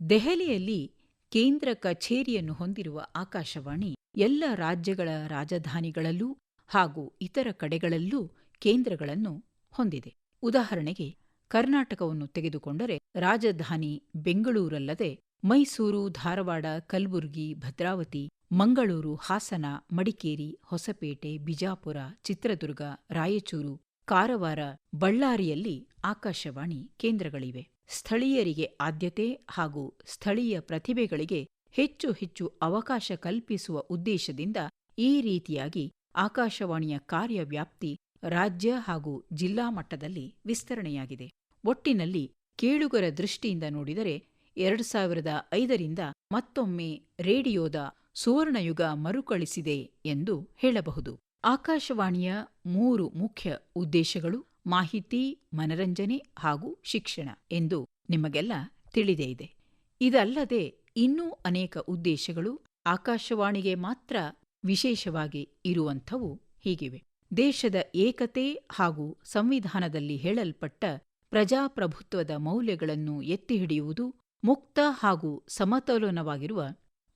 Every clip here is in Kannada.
ದೆಹಲಿಯಲ್ಲಿ ಕೇಂದ್ರ ಕಚೇರಿಯನ್ನು ಹೊಂದಿರುವ ಆಕಾಶವಾಣಿ ಎಲ್ಲ ರಾಜ್ಯಗಳ ರಾಜಧಾನಿಗಳಲ್ಲೂ ಹಾಗೂ ಇತರ ಕಡೆಗಳಲ್ಲೂ ಕೇಂದ್ರಗಳನ್ನು ಹೊಂದಿದೆ. ಉದಾಹರಣೆಗೆ, ಕರ್ನಾಟಕವನ್ನು ತೆಗೆದುಕೊಂಡರೆ ರಾಜಧಾನಿ ಬೆಂಗಳೂರಲ್ಲದೆ ಮೈಸೂರು, ಧಾರವಾಡ, ಕಲಬುರಗಿ, ಭದ್ರಾವತಿ, ಮಂಗಳೂರು, ಹಾಸನ, ಮಡಿಕೇರಿ, ಹೊಸಪೇಟೆ, ಬಿಜಾಪುರ, ಚಿತ್ರದುರ್ಗ, ರಾಯಚೂರು, ಕಾರವಾರ, ಬಳ್ಳಾರಿಯಲ್ಲಿ ಆಕಾಶವಾಣಿ ಕೇಂದ್ರಗಳಿವೆ. ಸ್ಥಳೀಯರಿಗೆ ಆದ್ಯತೆ ಹಾಗೂ ಸ್ಥಳೀಯ ಪ್ರತಿಭೆಗಳಿಗೆ ಹೆಚ್ಚು ಹೆಚ್ಚು ಅವಕಾಶ ಕಲ್ಪಿಸುವ ಉದ್ದೇಶದಿಂದ ಈ ರೀತಿಯಾಗಿ ಆಕಾಶವಾಣಿಯ ಕಾರ್ಯವ್ಯಾಪ್ತಿ ರಾಜ್ಯ ಹಾಗೂ ಜಿಲ್ಲಾ ಮಟ್ಟದಲ್ಲಿ ವಿಸ್ತರಣೆಯಾಗಿದೆ. ಒಟ್ಟಿನಲ್ಲಿ ಕೇಳುಗರ ದೃಷ್ಟಿಯಿಂದ ನೋಡಿದರೆ ಎರಡು ಸಾವಿರದ ಐದರಿಂದ ಮತ್ತೊಮ್ಮೆ ರೇಡಿಯೋದ ಸುವರ್ಣಯುಗ ಮರುಕಳಿಸಿದೆ ಎಂದು ಹೇಳಬಹುದು. ಆಕಾಶವಾಣಿಯ ಮೂರು ಮುಖ್ಯ ಉದ್ದೇಶಗಳು ಮಾಹಿತಿ, ಮನರಂಜನೆ ಹಾಗೂ ಶಿಕ್ಷಣ ಎಂದು ನಿಮಗೆಲ್ಲ ತಿಳಿದೇ ಇದೆ. ಇದಲ್ಲದೆ ಇನ್ನೂ ಅನೇಕ ಉದ್ದೇಶಗಳು ಆಕಾಶವಾಣಿಗೆ ಮಾತ್ರ ವಿಶೇಷವಾಗಿ ಇರುವಂಥವು ಹೀಗಿವೆ. ದೇಶದ ಏಕತೆ ಹಾಗೂ ಸಂವಿಧಾನದಲ್ಲಿ ಹೇಳಲ್ಪಟ್ಟ ಪ್ರಜಾಪ್ರಭುತ್ವದ ಮೌಲ್ಯಗಳನ್ನು ಎತ್ತಿಹಿಡಿಯುವುದು ಮುಕ್ತ ಹಾಗೂ ಸಮತೋಲನವಾಗಿರುವ,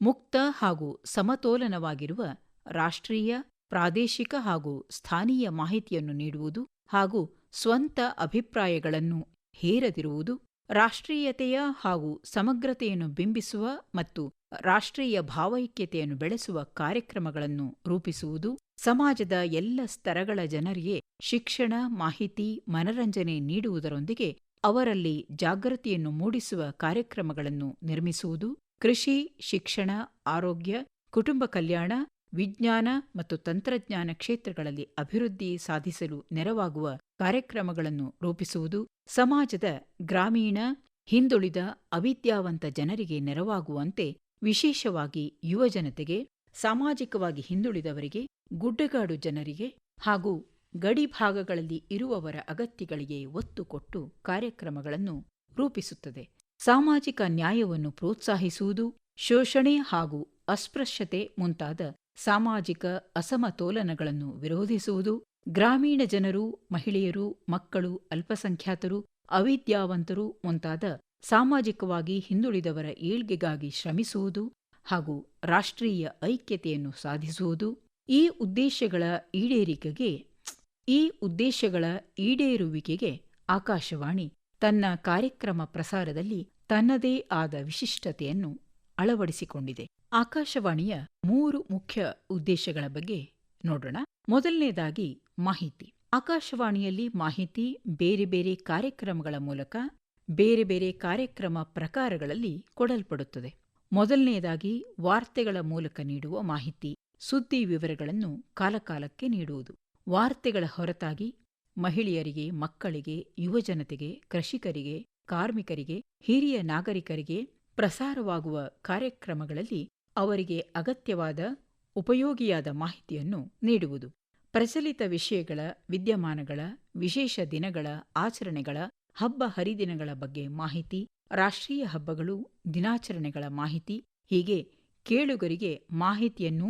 ಮುಕ್ತ ಹಾಗೂ ಸಮತೋಲನವಾಗಿರುವ ರಾಷ್ಟ್ರೀಯ, ಪ್ರಾದೇಶಿಕ ಹಾಗೂ ಸ್ಥಾನೀಯ ಮಾಹಿತಿಯನ್ನು ನೀಡುವುದು ಹಾಗೂ ಸ್ವಂತ ಅಭಿಪ್ರಾಯಗಳನ್ನು ಹೇರದಿರುವುದು ರಾಷ್ಟ್ರೀಯತೆಯ ಹಾಗೂ ಸಮಗ್ರತೆಯನ್ನು ಬಿಂಬಿಸುವ ಮತ್ತು ರಾಷ್ಟ್ರೀಯ ಭಾವೈಕ್ಯತೆಯನ್ನು ಬೆಳೆಸುವ ಕಾರ್ಯಕ್ರಮಗಳನ್ನು ರೂಪಿಸುವುದು ಸಮಾಜದ ಎಲ್ಲ ಸ್ತರಗಳ ಜನರಿಗೆ ಶಿಕ್ಷಣ, ಮಾಹಿತಿ, ಮನರಂಜನೆ ನೀಡುವುದರೊಂದಿಗೆ ಅವರಲ್ಲಿ ಜಾಗೃತಿಯನ್ನು ಮೂಡಿಸುವ ಕಾರ್ಯಕ್ರಮಗಳನ್ನು ನಿರ್ಮಿಸುವುದು ಕೃಷಿ, ಶಿಕ್ಷಣ, ಆರೋಗ್ಯ, ಕುಟುಂಬ ಕಲ್ಯಾಣ, ವಿಜ್ಞಾನ ಮತ್ತು ತಂತ್ರಜ್ಞಾನ ಕ್ಷೇತ್ರಗಳಲ್ಲಿ ಅಭಿವೃದ್ಧಿ ಸಾಧಿಸಲು ನೆರವಾಗುವ ಕಾರ್ಯಕ್ರಮಗಳನ್ನು ರೂಪಿಸುವುದು ಸಮಾಜದ ಗ್ರಾಮೀಣ, ಹಿಂದುಳಿದ, ಅವಿದ್ಯಾವಂತ ಜನರಿಗೆ ನೆರವಾಗುವಂತೆ ವಿಶೇಷವಾಗಿ ಯುವಜನತೆಗೆ ಸಾಮಾಜಿಕವಾಗಿ ಹಿಂದುಳಿದವರಿಗೆ, ಗುಡ್ಡಗಾಡು ಜನರಿಗೆ ಹಾಗೂ ಗಡಿ ಭಾಗಗಳಲ್ಲಿ ಇರುವವರ ಅಗತ್ಯಗಳಿಗೆ ಒತ್ತು ಕೊಟ್ಟು ಕಾರ್ಯಕ್ರಮಗಳನ್ನು ರೂಪಿಸುತ್ತದೆ. ಸಾಮಾಜಿಕ ನ್ಯಾಯವನ್ನು ಪ್ರೋತ್ಸಾಹಿಸುವುದು ಶೋಷಣೆ ಹಾಗೂ ಅಸ್ಪೃಶ್ಯತೆ ಮುಂತಾದ ಸಾಮಾಜಿಕ ಅಸಮತೋಲನಗಳನ್ನು ವಿರೋಧಿಸುವುದು ಗ್ರಾಮೀಣ ಜನರು, ಮಹಿಳೆಯರು, ಮಕ್ಕಳು, ಅಲ್ಪಸಂಖ್ಯಾತರು, ಅವಿದ್ಯಾವಂತರು ಮುಂತಾದ ಸಾಮಾಜಿಕವಾಗಿ ಹಿಂದುಳಿದವರ ಏಳ್ಗೆಗಾಗಿ ಶ್ರಮಿಸುವುದು ಹಾಗೂ ರಾಷ್ಟ್ರೀಯ ಐಕ್ಯತೆಯನ್ನು ಸಾಧಿಸುವುದು ಈ ಉದ್ದೇಶಗಳ ಈಡೇರಿಕೆಗೆ, ಈ ಉದ್ದೇಶಗಳ ಈಡೇರುವಿಕೆಗೆ ಆಕಾಶವಾಣಿ ತನ್ನ ಕಾರ್ಯಕ್ರಮ ಪ್ರಸಾರದಲ್ಲಿ ತನ್ನದೇ ಆದ ವಿಶಿಷ್ಟತೆಯನ್ನು ಅಳವಡಿಸಿಕೊಂಡಿದೆ. ಆಕಾಶವಾಣಿಯ ಮೂರು ಮುಖ್ಯ ಉದ್ದೇಶಗಳ ಬಗ್ಗೆ ನೋಡೋಣ. ಮೊದಲನೇದಾಗಿ ಮಾಹಿತಿ. ಆಕಾಶವಾಣಿಯಲ್ಲಿ ಮಾಹಿತಿ, ಬೇರೆ ಬೇರೆ ಕಾರ್ಯಕ್ರಮಗಳ ಮೂಲಕ ಬೇರೆ ಬೇರೆ ಕಾರ್ಯಕ್ರಮ ಪ್ರಕಾರಗಳಲ್ಲಿ ಕೊಡಲ್ಪಡುತ್ತದೆ. ಮೊದಲನೆಯದಾಗಿ ವಾರ್ತೆಗಳ ಮೂಲಕ ನೀಡುವ ಮಾಹಿತಿ, ಸುದ್ದಿ ವಿವರಗಳನ್ನು ಕಾಲಕಾಲಕ್ಕೆ ನೀಡುವುದು. ವಾರ್ತೆಗಳ ಹೊರತಾಗಿ ಮಹಿಳೆಯರಿಗೆ, ಮಕ್ಕಳಿಗೆ, ಯುವಜನತೆಗೆ, ಕೃಷಿಕರಿಗೆ, ಕಾರ್ಮಿಕರಿಗೆ, ಹಿರಿಯ ನಾಗರಿಕರಿಗೆ ಪ್ರಸಾರವಾಗುವ ಕಾರ್ಯಕ್ರಮಗಳಲ್ಲಿ ಅವರಿಗೆ ಅಗತ್ಯವಾದ, ಉಪಯೋಗಿಯಾದ ಮಾಹಿತಿಯನ್ನು ನೀಡುವುದು. ಪ್ರಚಲಿತ ವಿಷಯಗಳ, ವಿದ್ಯಮಾನಗಳ, ವಿಶೇಷ ದಿನಗಳ, ಆಚರಣೆಗಳ, ಹಬ್ಬ ಹರಿದಿನಗಳ ಬಗ್ಗೆ ಮಾಹಿತಿ, ರಾಷ್ಟ್ರೀಯ ಹಬ್ಬಗಳು, ದಿನಾಚರಣೆಗಳ ಮಾಹಿತಿ, ಹೀಗೆ ಕೇಳುಗರಿಗೆ ಮಾಹಿತಿಯನ್ನು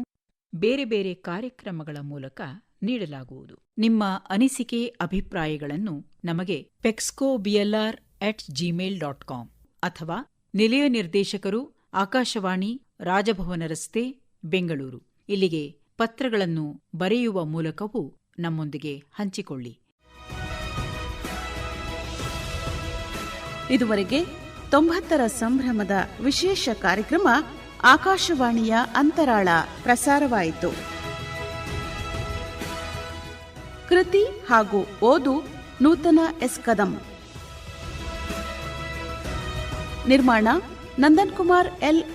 ಬೇರೆ ಬೇರೆ ಕಾರ್ಯಕ್ರಮಗಳ ಮೂಲಕ ನೀಡಲಾಗುವುದು. ನಿಮ್ಮ ಅನಿಸಿಕೆ, ಅಭಿಪ್ರಾಯಗಳನ್ನು ನಮಗೆ ಪೆಕ್ಸ್ಕೋ BLR at Gmail dot com ಅಥವಾ ನಿಲಯ ನಿರ್ದೇಶಕರು ಆಕಾಶವಾಣಿ, ರಾಜಭವನ ರಸ್ತೆ, ಬೆಂಗಳೂರು. ಇಲ್ಲಿಗೆ ಪತ್ರಗಳನ್ನು ಬರೆಯುವ ಮೂಲಕವೂ ನಮ್ಮೊಂದಿಗೆ ಹಂಚಿಕೊಳ್ಳಿ. ಇದುವರೆಗೆ ತೊಂಬತ್ತರ ಸಂಭ್ರಮದ ವಿಶೇಷ ಕಾರ್ಯಕ್ರಮ ಆಕಾಶವಾಣಿಯ ಅಂತರಾಳ ಪ್ರಸಾರವಾಯಿತು. ಕೃತಿ ಹಾಗೂ ಓದು ನೂತನ ಎಸ್ ಕದಂ. ನಿರ್ಮಾಣ ನಂದನ್ ಕುಮಾರ್ ಎಲ್